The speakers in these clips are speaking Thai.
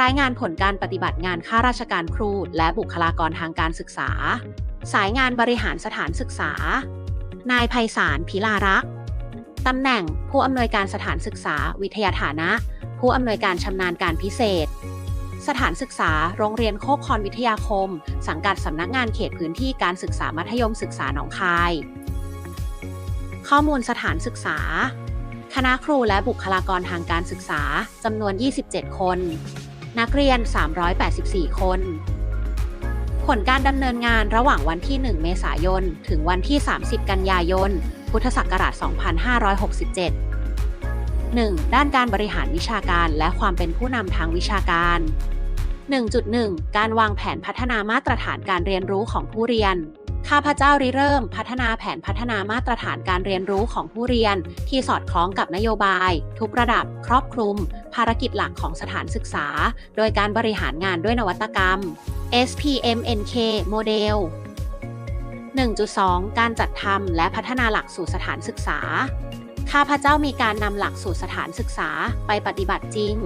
รายงานผลการปฏิบัติงานข้าราชการครู และบุคลากรทางการศึกษา สายงานบริหารสถานศึกษา นายไพศาลพิลารักษ์ตำแหน่งผู้อำนวยการสถานศึกษา วิทยาฐานะ ผู้อำนวยการชำนาญการพิเศษ สถานศึกษา โรงเรียนโคกคอนวิทยาคม สังกัดสำนักงานเขตพื้นที่การศึกษามัธยมศึกษาหนองคาย ข้อมูลสถานศึกษา คณะครูและบุคลากรทางการศึกษาจำนวน 27 คน นักเรียน 384 คน ผลการดำเนินงานระหว่างวันที่ 1 เมษายน ถึงวันที่ 30 กันยายน พุทธศักราช 2567 1. ด้านการบริหารวิชาการและความเป็นผู้นำทางวิชาการ 1.1 การวางแผนพัฒนามาตรฐานการเรียนรู้ของผู้เรียน ข้าพเจ้าริเริ่มพัฒนาแผนพัฒนามาตรฐานการเรียนรู้ของผู้เรียน ที่สอดคล้องกับนโยบาย ทุกระดับ ครอบคลุม ภารกิจหลักของสถานศึกษา โดยการบริหารงานด้วยนวัตกรรม SPMNK โมเดล 1.2 การจัดทำและพัฒนาหลักสู่สถานศึกษา ข้าพเจ้ามีการนำหลักสูตรสถานศึกษาไปปฏิบัติจริง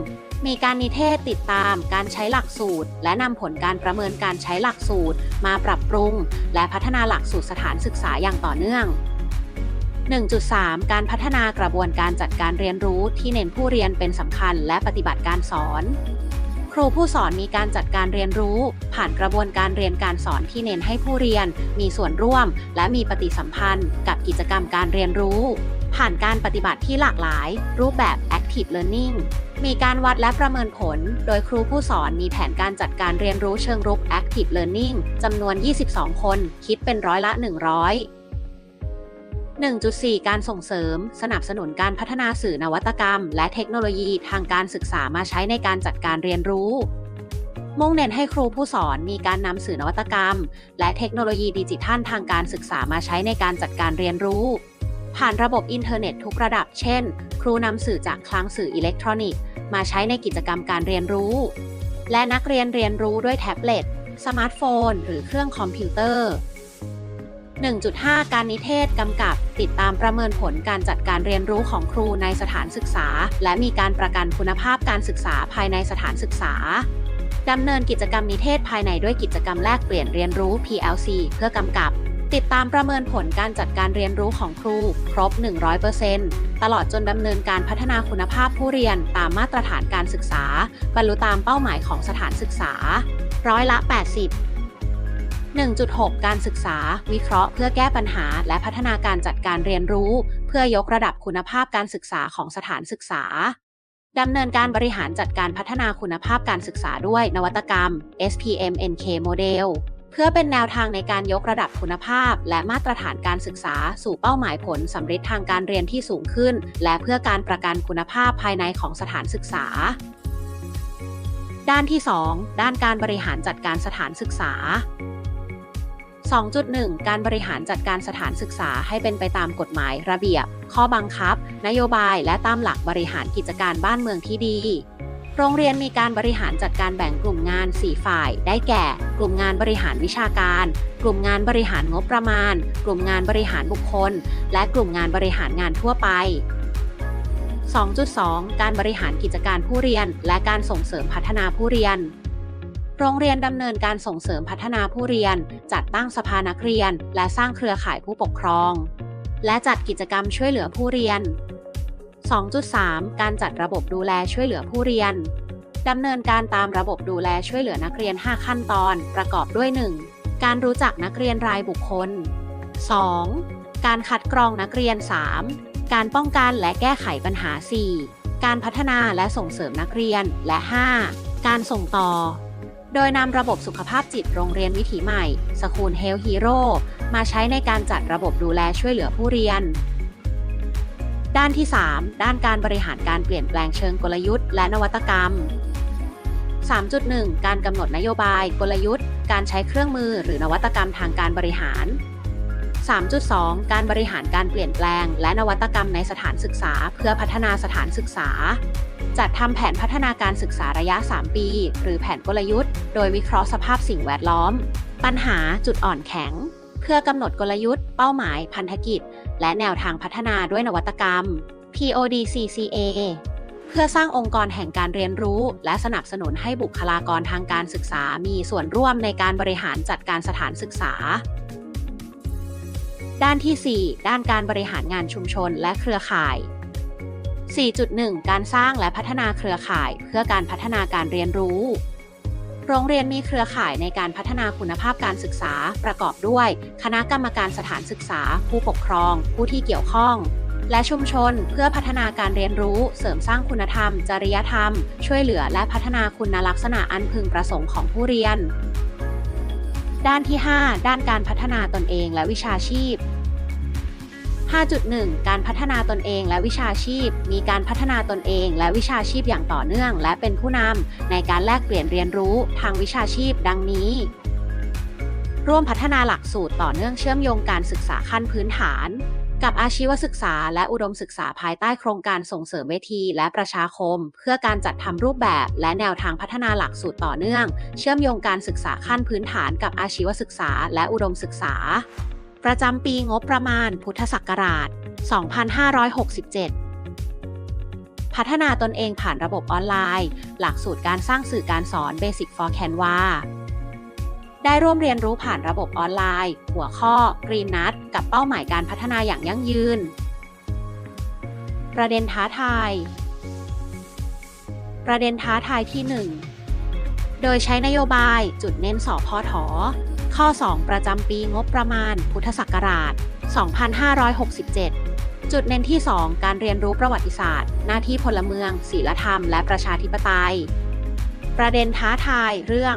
มีการนิเทศติดตามการใช้หลักสูตร และนำผลการประเมินการใช้หลักสูตร มาปรับปรุง และพัฒนาหลักสูตรสถานศึกษาอย่างต่อเนื่อง 1.3 การพัฒนากระบวนการจัดการเรียนรู้ที่เน้นผู้เรียนเป็นสำคัญและปฏิบัติการสอน ครูผู้สอนมีการจัดการเรียนรู้ ผ่านกระบวนการเรียนการสอนที่เน้นให้ผู้เรียน มีส่วนร่วม และมีปฏิสัมพันธ์ กับกิจกรรมการเรียนรู้ ผ่านการปฏิบัติที่หลากหลาย รูปแบบ active learning มีการวัดและประเมินผล โดยครูผู้สอนมีแผนการจัดการเรียนรู้เชิงรุก active learning จำนวน 22 คน คิดเป็นร้อยละ 100 1.4 การส่งเสริม สนับสนุนการพัฒนาสื่อนวัตกรรม และเทคโนโลยีทางการศึกษามาใช้ในการจัดการเรียนรู้ มุ่งเน้นให้ครูผู้สอนมีการนำสื่อนวัตกรรม และเทคโนโลยีดิจิทัลทางการศึกษามาใช้ในการจัดการเรียนรู้ ผ่านระบบอินเทอร์เน็ตทุกระดับ เช่น ครูนำสื่อจากคลังสื่ออิเล็กทรอนิกส์ มาใช้ในกิจกรรมการเรียนรู้ และนักเรียนเรียนรู้ด้วยแท็บเล็ต สมาร์ทโฟน หรือเครื่องคอมพิวเตอร์ 1.5 การนิเทศกำกับติดตามประเมินผลการจัดการเรียนรู้ของครูในสถานศึกษา และมีการประกันคุณภาพการศึกษาภายในสถานศึกษาดำเนินกิจกรรมนิเทศภายในด้วยกิจกรรมแลกเปลี่ยนเรียนรู้ PLC เพื่อกำกับ ติดตามประเมินผลการจัดการเรียนรู้ของครู ครบ 100%ตลอดจนดำเนินการพัฒนาคุณภาพผู้เรียนตามมาตรฐานการศึกษา บรรลุตามเป้าหมายของสถานศึกษา ร้อยละ 80 1.6 การศึกษา วิเคราะห์เพื่อแก้ปัญหา และพัฒนาการจัดการเรียนรู้ เพื่อยกระดับคุณภาพการศึกษาของสถานศึกษาดำเนินการบริหารจัดการพัฒนาคุณภาพการศึกษาด้วยนวัตกรรม SPMNK โมเดล เพื่อเป็นแนวทางในการยกระดับคุณภาพ และมาตรฐานการศึกษา สู่เป้าหมายผลสำเร็จทางการเรียนที่สูงขึ้น และเพื่อการประกันคุณภาพภายในของสถานศึกษา ด้านที่ 2 ด้านการบริหารจัดการสถานศึกษา 2.1 การบริหารจัดการสถานศึกษาให้เป็นไปตามกฎหมายระเบียบ ข้อบังคับ นโยบาย และตามหลักบริหารกิจการบ้านเมืองที่ดี โรงเรียนมีการบริหารจัดการแบ่งกลุ่มงาน 4 ฝ่าย ได้แก่ กลุ่มงานบริหารวิชาการ กลุ่มงานบริหารงบประมาณ กลุ่มงานบริหารบุคคล และกลุ่มงานบริหารงานทั่วไป 2.2 การบริหารกิจการผู้เรียน และการส่งเสริมพัฒนาผู้เรียน โรงเรียนดำเนินการส่งเสริมพัฒนาผู้เรียน จัดตั้งสภานักเรียน และสร้างเครือข่ายผู้ปกครอง และจัดกิจกรรมช่วยเหลือผู้เรียน 2.3 การจัดระบบดูแลช่วยเหลือผู้เรียน ดำเนินการตามระบบดูแลช่วยเหลือนักเรียน 5 ขั้นตอน ประกอบด้วย 1. การรู้จักนักเรียนรายบุคคล 2. การคัดกรองนักเรียน 3. การป้องกันและแก้ไขปัญหา 4. การพัฒนาและส่งเสริมนักเรียน และ 5. การส่งต่อ โดยนำระบบสุขภาพจิตโรงเรียนวิถีใหม่ สคูลเฮลฮีโร่มาใช้ในการจัดระบบดูแลช่วยเหลือผู้เรียน ด้านที่ 3 ด้านการบริหารการเปลี่ยนแปลงเชิงกลยุทธ์ และนวัตกรรม 3.1 การกำหนดนโยบาย กลยุทธ์ การใช้เครื่องมือหรือนวัตกรรมทางการบริหาร 3.2 การบริหารการเปลี่ยนแปลง และนวัตกรรมในสถานศึกษา เพื่อพัฒนาสถานศึกษา จัดทำแผนพัฒนาการศึกษาระยะ 3 ปี หรือแผนกลยุทธ์ โดยวิเคราะห์สภาพสิ่งแวดล้อม ปัญหาจุดอ่อนแข็ง เพื่อกำหนดกลยุทธ์ เป้าหมาย พันธกิจ และแนวทางพัฒนาด้วยนวัตกรรม PODCCA เพื่อสร้างองค์กรแห่งการเรียนรู้ และสนับสนุนให้บุคลากรทางการศึกษามีส่วนร่วมในการบริหารจัดการสถานศึกษา ด้านที่ 4 ด้านการบริหารงานชุมชนและเครือข่าย 4.1 การสร้างและพัฒนาเครือข่าย เพื่อการพัฒนาการเรียนรู้ โรงเรียนมีเครือข่ายในการพัฒนาคุณภาพการศึกษา ประกอบด้วย คณะกรรมการสถานศึกษา ผู้ปกครอง ผู้ที่เกี่ยวข้อง และชุมชนเพื่อพัฒนาการเรียนรู้ เสริมสร้างคุณธรรม จริยธรรม ช่วยเหลือและพัฒนาคุณลักษณะอันพึงประสงค์ของผู้เรียน ด้านที่ 5 ด้านการพัฒนาตนเองและวิชาชีพ 5.1 การพัฒนาตนเองและวิชาชีพ มีการพัฒนาตนเองและวิชาชีพอย่างต่อเนื่อง และเป็นผู้นำในการแลกเปลี่ยนเรียนรู้ทางวิชาชีพดังนี้ ร่วมพัฒนาหลักสูตรต่อเนื่องเชื่อมโยงการศึกษาขั้นพื้นฐาน กับอาชีวศึกษาและอุดมศึกษาภายใต้โครงการส่งเสริมเวทีและประชาคม เพื่อการจัดทำรูปแบบและแนวทางพัฒนาหลักสูตรต่อเนื่อง เชื่อมโยงการศึกษาขั้นพื้นฐานกับอาชีวศึกษาและอุดมศึกษา ประจำปีงบประมาณพุทธศักราช 2567 พัฒนาตนเองผ่านระบบออนไลน์ หลักสูตรการสร้างสื่อการสอน Basic for Canva ได้ร่วมเรียนรู้ผ่านระบบออนไลน์ หัวข้อ Green Nut กับเป้าหมายการพัฒนาอย่างยั่งยืน ประเด็นท้าทาย ประเด็นท้าทายที่ 1 โดยใช้นโยบายจุดเน้นสอพอถอ ข้อ 2 ประจำปีงบประมาณ พุทธศักราช 2567 จุดเน้นที่ 2 การเรียนรู้ประวัติศาสตร์ หน้าที่พลเมืองศีลธรรม และประชาธิปไตย ประเด็นท้าทายเรื่อง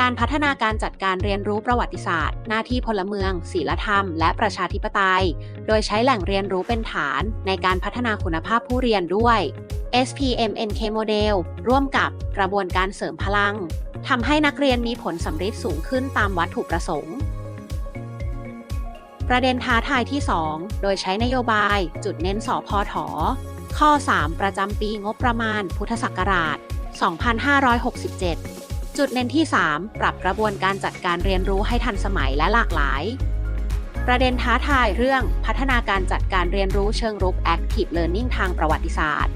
การพัฒนาการจัดการเรียนรู้ประวัติศาสตร์ หน้าที่พลเมืองศีลธรรม และประชาธิปไตย โดยใช้แหล่งเรียนรู้เป็นฐานในการพัฒนาคุณภาพผู้เรียนด้วย SPMNK Model ร่วมกับกระบวนการเสริมพลัง ทำให้นักเรียนมีผลสำเร็จสูงขึ้นตามวัตถุประสงค์ ประเด็นท้าทายที่ 2 โดยใช้นโยบาย จุดเน้นสอพอถอข้อ 3 ประจำปีงบประมาณ พุทธศักราช 2567 จุดเน้นที่ 3 ปรับกระบวนการจัดการเรียนรู้ให้ทันสมัยและหลากหลาย ประเด็นท้าทายเรื่องพัฒนาการจัดการเรียนรู้เชิงรุก Active Learning ทางประวัติศาสตร์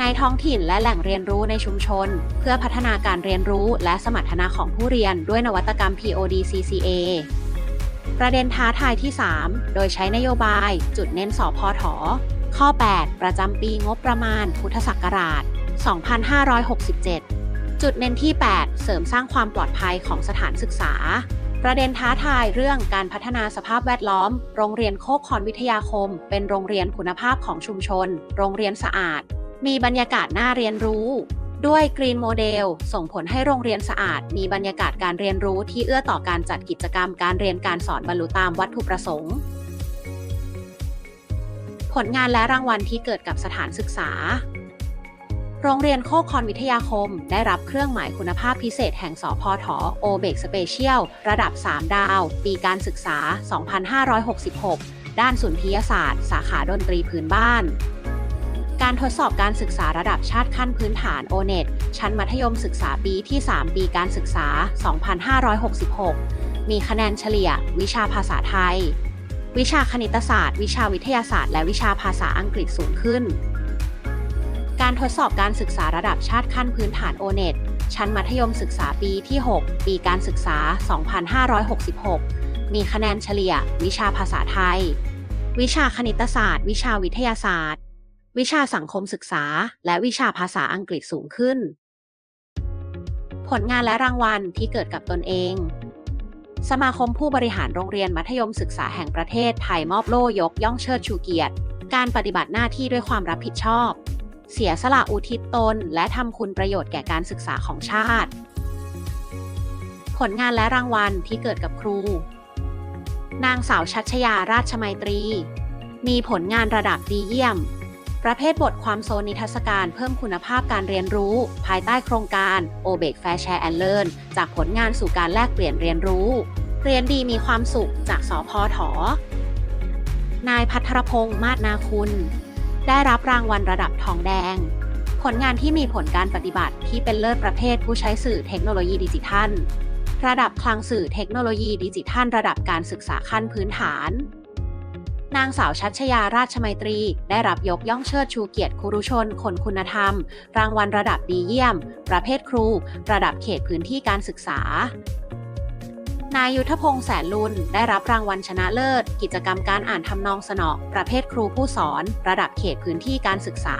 ในท้องถิ่นและแหล่งเรียนรู้ในชุมชน เพื่อพัฒนาการเรียนรู้และสมรรถนะของผู้เรียนด้วยนวัตกรรม PODCCA ประเด็นท้าทายที่ 3 โดยใช้นโยบาย จุดเน้นสอพอถอข้อ 8 ประจำปีงบประมาณ พุทธศักราช 2567 จุดเน้นที่ 8 เสริมสร้างความปลอดภัยของสถานศึกษา ประเด็นท้าทายเรื่องการพัฒนาสภาพแวดล้อม โรงเรียนโคกคอนวิทยาคม เป็นโรงเรียนคุณภาพของชุมชน โรงเรียนสะอาด มีบรรยากาศน่าเรียนรู้ ด้วย Green Model ส่งผลให้โรงเรียนสะอาด มีบรรยากาศการเรียนรู้ที่เอื้อต่อการจัดกิจกรรมการเรียนการสอนบรรลุตามวัตถุประสงค์ ผลงานและรางวัลที่เกิดกับสถานศึกษา โรงเรียนโคกคอนวิทยาคม ได้รับเครื่องหมายคุณภาพพิเศษแห่งสอพอถอโอเบกสเปเชียลระดับ 3 ดาว ปีการศึกษา 2566 ด้านสุนทรียศาสตร์ สาขาดนตรีพื้นบ้าน การทดสอบการศึกษาระดับชาติขั้นพื้นฐาน o n e t ชั้นมัธยมศึกษาปีที่ 3 ปีการศึกษา 2566 มีคะแนนเฉลี่ย วิชาภาษาไทย วิชาคณิตศาสตร์ วิชาวิทยาศาสตร์ และวิชาภาษาอังกฤษสูงขึ้น การทดสอบการศึกษาระดับชาติขั้นพื้นฐาน o n e t ชั้นมัธยมศึกษาปีที่ 6 ปีการศึกษา 2566 มีคะแนนเฉลี่ย วิชาภาษาไทย วิชาคณิตศาสตร์ วิชาวิทยาศาสตร์ วิชาสังคมศึกษา และวิชาภาษาอังกฤษสูงขึ้น ผลงานและรางวัลที่เกิดกับตนเอง สมาคมผู้บริหารโรงเรียนมัธยมศึกษาแห่งประเทศไทยมอบโล่ยกย่องเชิดชูเกียรติ การปฏิบัติหน้าที่ด้วยความรับผิดชอบ เสียสละอุทิศตน และทำคุณประโยชน์แก่การศึกษาของชาติ ผลงานและรางวัลที่เกิดกับครู นางสาวชัชยาราชมัยตรี มีผลงานระดับดีเยี่ยม ประเภทบทความโซนนิทรรศการเพิ่มคุณภาพการเรียนรู้ ภายใต้โครงการ o b e k Fair Share and Learn จากผลงานสู่การแลกเปลี่ยนเรียนรู้ เรียนดีมีความสุขจากสพทนายพัทรพงษ์มาศนาคุณ ได้รับรางวัลระดับทองแดง ผลงานที่มีผลการปฏิบัติที่เป็นเลิศประเภทผู้ใช้สื่อเทคโนโลยีดิจิทัล ระดับคลังสื่อเทคโนโลยีดิจิทัล ระดับการศึกษาขั้นพื้นฐาน นางสาวชัชยาราชมัยตรี ได้รับยกย่องเชิดชูเกียรติครูชน คนคุณธรรม รางวัลระดับดีเยี่ยม ประเภทครู ระดับเขตพื้นที่การศึกษานายยุทธพงษ์แสนลุนได้รับรางวัลชนะเลิศ กิจกรรมการอ่านทำนองสนอประเภทครูผู้สอน ระดับเขตพื้นที่การศึกษา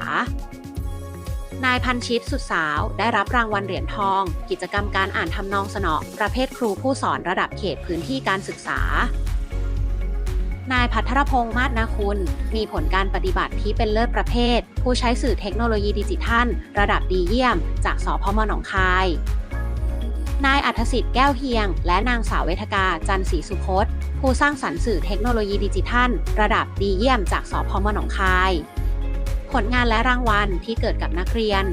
นายพันชิตสุดสาว ได้รับรางวัลเหรียญทอง กิจกรรมการอ่านทำนองสนอประเภทครูผู้สอนระดับเขตพื้นที่การศึกษา นายพัทรพงษ์มาศนาคุณ มีผลการปฏิบัติที่เป็นเลิศประเภท ผู้ใช้สื่อเทคโนโลยีดิจิทัล ระดับดีเยี่ยม จากสพมหนองคาย นายอัธสิทธิ์แก้วเฮียง และนางสาวเวทกาจันทร์ศรีสุพจน์ ผู้สร้างสรรค์สื่อเทคโนโลยีดิจิทัล ระดับดีเยี่ยมจากสพมหนองคาย ผลงานและรางวัลที่เกิดกับนักเรียน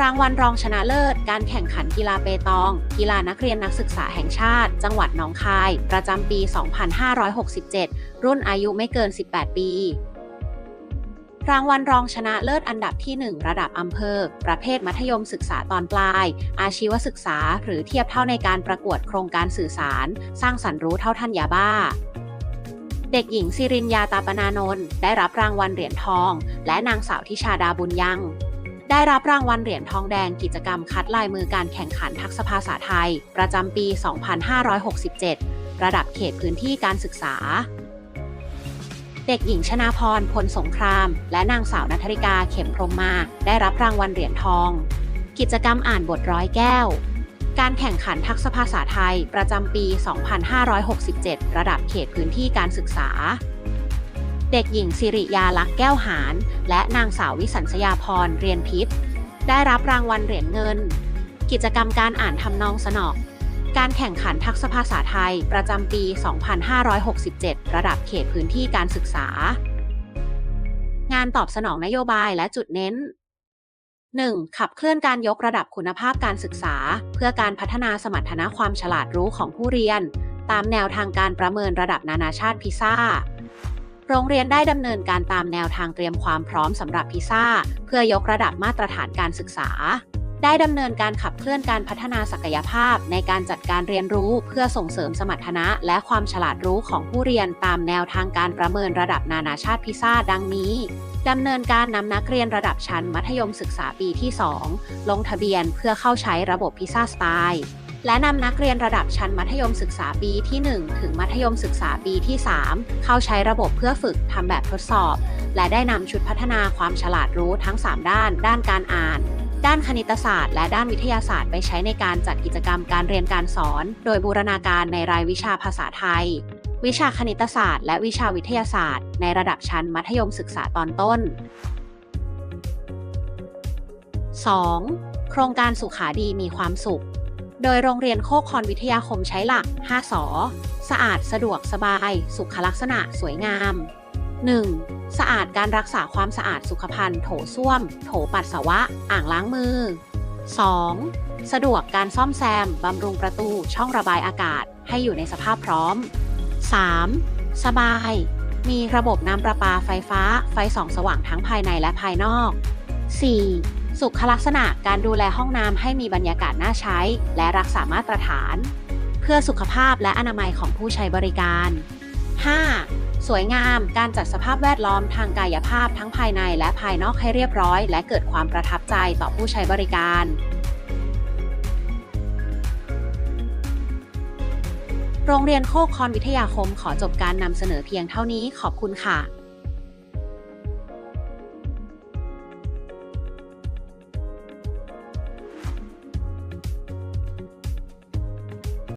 รางวัลรองชนะเลิศ การแข่งขันกีฬาเปตอง กีฬานักเรียนนักศึกษาแห่งชาติ จังหวัดหนองคาย ประจำปี 2567 รุ่นอายุไม่เกิน 18 ปีรางวัลรองชนะเลิศอันดับที่ 1 ระดับอำเภอ ประเภทมัธยมศึกษาตอนปลาย อาชีวศึกษา หรือเทียบเท่าในการประกวดโครงการสื่อสาร สร้างสรรค์รู้เท่าทันยาบ้า เด็กหญิงสิรินยาตาปนานนท์ได้รับรางวัลเหรียญทอง และนางสาวทิชาดาบุญยัง ได้รับรางวัลเหรียญทองแดงกิจกรรมคัดลายมือการแข่งขันทักษะภาษาไทย ประจำปี 2567 ระดับเขตพื้นที่การศึกษา เด็กหญิงชนาพรพลสงคราม และนางสาวนัทริกาเข็มพรมมา ได้รับรางวัลเหรียญทอง กิจกรรมอ่านบทร้อยแก้ว การแข่งขันทักษะภาษาไทย ประจำปี 2567 ระดับเขตพื้นที่การศึกษา เด็กหญิงสิริยาลักษ์แก้วหารและนางสาววิสัญชยาพรเรียนพิษ ได้รับรางวัลเหรียญเงิน กิจกรรมการอ่านทำนองสนอการแข่งขันทักษะภาษาไทยประจำปี 2567 ระดับเขตพื้นที่การศึกษา งานตอบสนองนโยบายและจุดเน้น 1. ขับเคลื่อนการยกระดับคุณภาพการศึกษา เพื่อการพัฒนาสมรรถนะความฉลาดรู้ของผู้เรียน ตามแนวทางการประเมินระดับนานาชาติพิซ่า โรงเรียนได้ดำเนินการตามแนวทางเตรียมความพร้อมสำหรับพิซ่า เพื่อยกระดับมาตรฐานการศึกษา ได้ดำเนินการขับเคลื่อนการพัฒนาศักยภาพ ในการจัดการเรียนรู้เพื่อส่งเสริมสมรรถนะ และความฉลาดรู้ของผู้เรียนตามแนวทางการประเมินระดับนานาชาติพิซ่าดังนี้ดำเนินการนำนักเรียนระดับชั้นมัธยมศึกษาปีที่ 2 ลงทะเบียนเพื่อเข้าใช้ระบบพิซ่าสไตล์ และนำนักเรียนระดับชั้นมัธยมศึกษาปีที่ 1 ถึงมัธยมศึกษาปีที่ 3 เข้าใช้ระบบเพื่อฝึกทำแบบทดสอบ และได้นำชุดพัฒนาความฉลาดรู้ทั้ง 3 ด้าน ด้านการอ่าน ด้านคณิตศาสตร์ และด้านวิทยาศาสตร์ไปใช้ในการจัดกิจกรรมการเรียนการสอน โดยบูรณาการในรายวิชาภาษาไทย วิชาคณิตศาสตร์ และวิชาวิทยาศาสตร์ ในระดับชั้นมัธยมศึกษาตอนต้น 2. โครงการสุขาดีมีความสุข โดยโรงเรียนโคกคอนวิทยาคมใช้หลัก 5 สอ สะอาดสะดวกสบาย สุขลักษณะสวยงาม 1. สะอาดการรักษาความสะอาดสุขภัณฑ์โถส้วม โถปัสสาวะ อ่างล้างมือ 2. สะดวกการซ่อมแซม บำรุงประตูช่องระบายอากาศให้อยู่ในสภาพพร้อม 3. สบาย มีระบบน้ำประปาไฟฟ้า ไฟส่องสว่างทั้งภายในและภายนอก 4. สุขลักษณะการดูแลห้องน้ำให้มีบรรยากาศน่าใช้ และรักษามาตรฐาน เพื่อสุขภาพและอนามัยของผู้ใช้บริการ 5. สวยงามการจัดสภาพแวดล้อมทางกายภาพทั้งภายในและภายนอกให้เรียบร้อย และเกิดความประทับใจต่อผู้ใช้บริการโรงเรียนโคกคอนวิทยาคมขอจบการนำเสนอเพียงเท่านี้ขอบคุณค่ะ